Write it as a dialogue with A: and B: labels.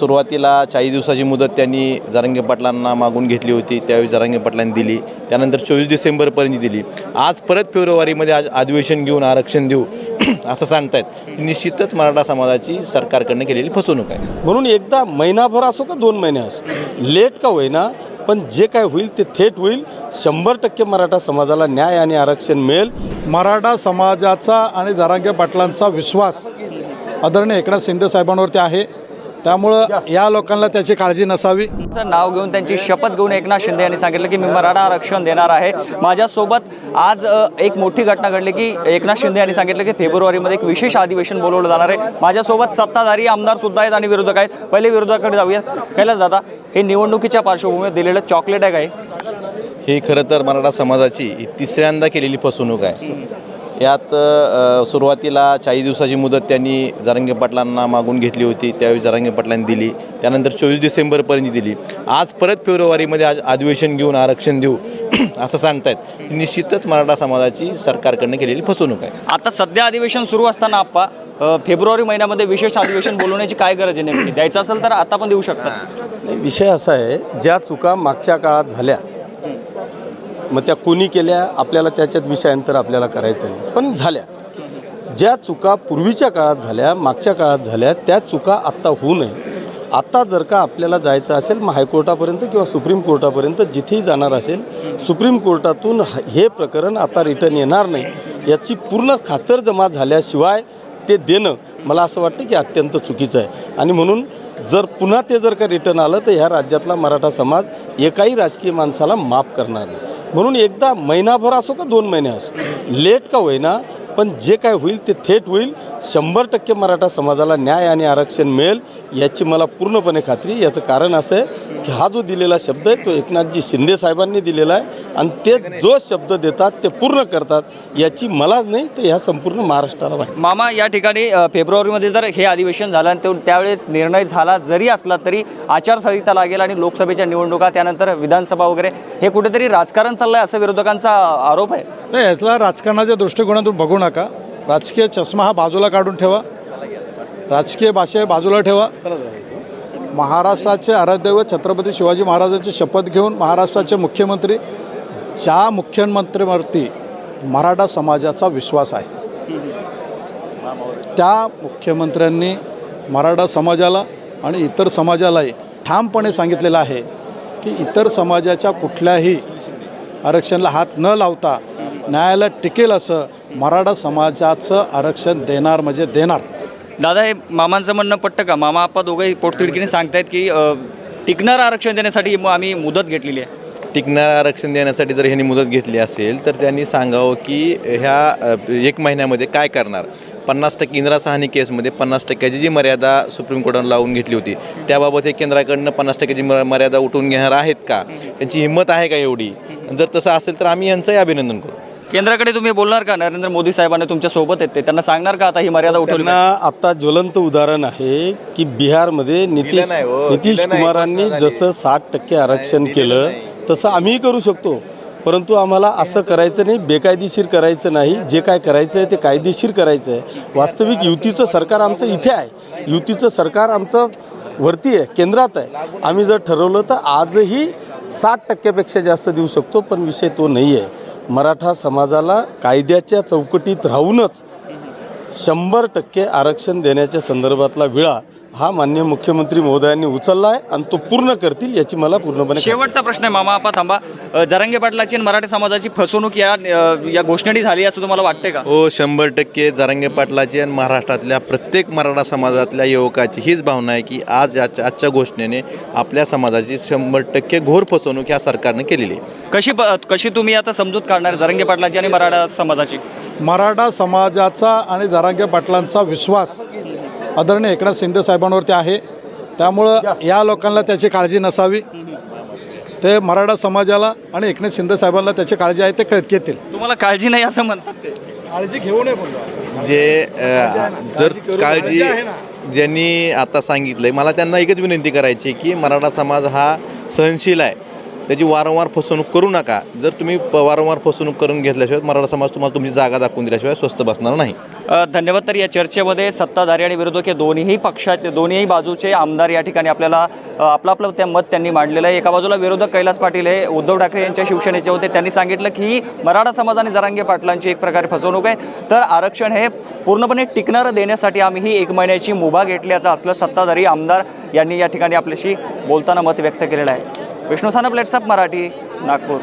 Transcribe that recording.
A: सुरुवातीला चाळीस दिवसाची मुदत त्यांनी जरांगे पाटलांना मागून घेतली होती त्यावेळी जरांगे पाटलांनी दिली. त्यानंतर चोवीस डिसेंबरपर्यंत दिली. आज परत फेब्रुवारीमध्ये आज अधिवेशन घेऊन आरक्षण देऊ असं सांगतायत. निश्चितच मराठा समाजाची सरकारकडनं केलेली फसवणूक आहे.
B: म्हणून एकदा महिनाभर असो का दोन महिने असो लेट का होईना पण जे काय होईल ते थेट होईल. शंभर टक्के मराठा समाजाला न्याय आणि आरक्षण मिळेल.
C: मराठा समाजाचा आणि जरांगे पाटलांचा विश्वास आदरणीय एकनाथ शिंदे साहेबांवरती आहे. त्यामुळं या लोकांना त्याची काळजी नसावी.
D: नाव घेऊन त्यांची शपथ घेऊन एकनाथ शिंदे यांनी सांगितलं की मी मराठा आरक्षण देणार आहे. माझ्यासोबत आज एक मोठी घटना घडली की एकनाथ शिंदे यांनी सांगितलं की फेब्रुवारीमध्ये एक विशेष अधिवेशन बोलवलं जाणार आहे. माझ्यासोबत सत्ताधारी आमदार सुद्धा आहेत आणि विरोधक आहेत. पहिले विरोधकाकडे जाऊया. कैलास दादा हे निवडणुकीच्या पार्श्वभूमीवर दिलेलं चॉकलेट आहे काय
A: ही खरं तर मराठा समाजाची तिसऱ्यांदा केलेली फसवणूक आहे. यात सुरुवातीला चाळीस दिवसाची मुदत त्यांनी जरांगे पाटलांना मागून घेतली होती त्यावेळी जरांगे पाटलांनी दिली. त्यानंतर चोवीस डिसेंबरपर्यंत दिली. आज परत फेब्रुवारीमध्ये आज अधिवेशन घेऊन आरक्षण देऊ असं सांगतायत. ही निश्चितच मराठा समाजाची सरकारकडनं केलेली फसवणूक आहे.
D: आता सध्या अधिवेशन सुरू असताना आप्पा फेब्रुवारी महिन्यामध्ये विशेष अधिवेशन बोलवण्याची काय गरज आहे नेमकी? द्यायचं असेल तर आता पण देऊ शकतात.
B: नाही, विषय असा आहे ज्या चुका मागच्या काळात झाल्या मग त्या कोणी केल्या आपल्याला त्याच्यात विषयांतर आपल्याला करायचं नाही. पण झाल्या. ज्या चुका पूर्वीच्या काळात झाल्या मागच्या काळात झाल्या त्या चुका आत्ता होऊ नये. आत्ता जर का आपल्याला जायचं असेल मग हायकोर्टापर्यंत किंवा सुप्रीम कोर्टापर्यंत जिथेही जाणार असेल सुप्रीम कोर्टातून हे प्रकरण आता रिटर्न येणार नाही. याची पूर्ण खातरजमा झाल्याशिवाय ते देणं मला असं वाटतं की अत्यंत चुकीचं आहे. आणि म्हणून जर पुन्हा ते जर का रिटर्न आलं तर ह्या राज्यातला मराठा समाज एकाही राजकीय माणसाला माफ करणार नाही. म्हणून एकदा महिनाभर असो का दोन महिने असो लेट का होईना पण जे काय होईल ते थेट होईल. शंभर टक्के मराठा समाजाला न्याय आणि आरक्षण मिळेल याची मला पूर्णपणे खात्री याचं कारण असं आहे की हा जो दिलेला शब्द आहे तो एकनाथजी शिंदे साहेबांनी दिलेला आहे. आणि ते जो शब्द देतात ते पूर्ण करतात याची मलाच नाही तर ह्या संपूर्ण महाराष्ट्राला
D: मामा या ठिकाणी फेब्रुवारी फेब्रुवारीमध्ये जर हे अधिवेशन झालं आणि तो त्यावेळेस निर्णय झाला जरी असला तरी आचारसंहिता लागेल आणि लोकसभेच्या निवडणुका त्यानंतर विधानसभा वगैरे हे कुठेतरी राजकारण चाललं आहे असं विरोधकांचा आरोप आहे?
C: तर यातला राजकारणाच्या दृष्टिकोनातून बघू नका. राजकीय चष्मा हा बाजूला काढून ठेवा. राजकीय भाषा बाजूला ठेवा. महाराष्ट्राचे आराध्यव छत्रपती शिवाजी महाराजांची शपथ घेऊन महाराष्ट्राचे मुख्यमंत्री ज्या मुख्यमंत्रीवरती मराठा समाजाचा विश्वास आहे त्या मुख्यमंत्र्यांनी मराठा समाजाला आणि इतर समाजालाही ठामपणे सांगितलेलं आहे की इतर समाजाच्या कुठल्याही आरक्षणाला हात न लावता न्यायालयात टिकेल असं मराठा समाजाचं आरक्षण देणार म्हणजे देणार.
D: दादा हे मामांचं म्हणणं पटतं का? मामा आपा दोघंही पोटतिडकीने सांगतायत की टिकणारं आरक्षण देण्यासाठी मग आम्ही मुदत घेतलेली आहे.
A: टिकणारं आरक्षण देण्यासाठी जर ह्यांनी मुदत घेतली असेल तर त्यांनी सांगावं की ह्या एक महिन्यामध्ये काय करणार? पन्नास टक्के इंदिरा सहानी केसमध्ये पन्नास टक्क्याची जी मर्यादा सुप्रीम कोर्टानं लावून घेतली होती त्याबाबत हे केंद्राकडनं पन्नास टक्क्याची मर्यादा उठवून घेणार आहेत का? त्यांची हिंमत आहे का एवढी? जर तसं असेल तर आम्ही यांचंही अभिनंदन करू.
D: केंद्राकडे तुम्ही बोलणार का? नरेंद्र मोदी साहेबांनी तुमच्यासोबत आहेत ते. त्यांना सांगणार का आता ही मर्यादा उठवली
B: आता ज्वलंत उदाहरण आहे की बिहारमध्ये नितीश
A: हो,
B: नितीश कुमारांनी. जसं साठ टक्के आरक्षण केलं. तसं आम्हीही करू शकतो. परंतु आम्हाला असं करायचं नाही बेकायदेशीर करायचं नाही. जे काय करायचं आहे ते कायदेशीर करायचं आहे. वास्तविक युतीचं सरकार आमचं इथे आहे. युतीचं सरकार आमचं वरती आहे केंद्रात आहे. आम्ही जर ठरवलं तर आजही साठ टक्क्यापेक्षा जास्त देऊ शकतो पण विषय तो नाही आहे. मराठा समाजाला कायद्याच्या चौकटीत राहूनच शंभर टक्के आरक्षण देण्याच्या संदर्भातला विळा हा मान्य मुख्यमंत्री महोदयांनी उचलला आहे आणि तो पूर्ण करतील याची मला पूर्णपणे.
D: शेवटचा प्रश्न आहे मामा आपा थांबा. अ, जरांगे पाटलाची आणि मराठी समाजाची फसवणूक या अ, या घोषणेने झाली असं तुम्हाला वाटते का?
A: हो शंभर टक्के जरांगे पाटलाची आणि महाराष्ट्रातल्या प्रत्येक मराठा समाजातल्या युवकाची हीच भावना आहे की आज याच्या आजच्या घोषणेने आपल्या समाजाची शंभर टक्के घोर फसवणूक ह्या सरकारनं केलेली आहे.
D: कशी प- कशी तुम्ही आता समजूत काढणार जरांगे पाटलाची आणि मराठा समाजाची?
C: मराठा समाजाचा आणि जरांगे पाटलांचा विश्वास आदरणीय एकनाथ शिंदे साहेबांवरती आहे. त्यामुळं या. लोकांना त्याची काळजी नसावी. ते मराठा समाजाला आणि एकनाथ शिंदे साहेबांना त्याची काळजी आहे ते कळत घेतील.
D: तुम्हाला काळजी नाही असं म्हणतात ते?
C: काळजी घेऊ नये बोललो.
A: जे जर काळजी ज्यांनी आता सांगितलंय मला त्यांना एकच विनंती करायची की मराठा समाज हा सहनशील आहे. त्याची वारंवार फसवणूक करू नका. जर तुम्ही वारंवार फसवणूक करून घेतल्याशिवाय मराठा समाज तुम्हाला तुमची जागा दाखवून दिल्याशिवाय स्वस्त बसणार नाही.
D: धन्यवाद. तर या चर्चेमध्ये सत्ताधारी आणि विरोधक या दोन्हीही पक्षाचे दोन्हीही बाजूचे आमदार या ठिकाणी आपल्याला आपलं आपलं त्या मत त्यांनी मांडलेलं आहे. एका बाजूला विरोधक कैलास पाटील हे उद्धव ठाकरे यांच्या शिवसेनेचे होते. त्यांनी सांगितलं की ही मराठा समाज आणि जरांगे पाटलांची एक प्रकारे फसवणूक आहे. तर आरक्षण हे पूर्णपणे टिकणारं देण्यासाठी आम्ही ही एक महिन्याची मुभा घेतल्याचं असलं सत्ताधारी आमदार यांनी या ठिकाणी आपल्याशी बोलताना मत व्यक्त केलेलं आहे. विष्णू सानप लेट्सअप मराठी नागपूर.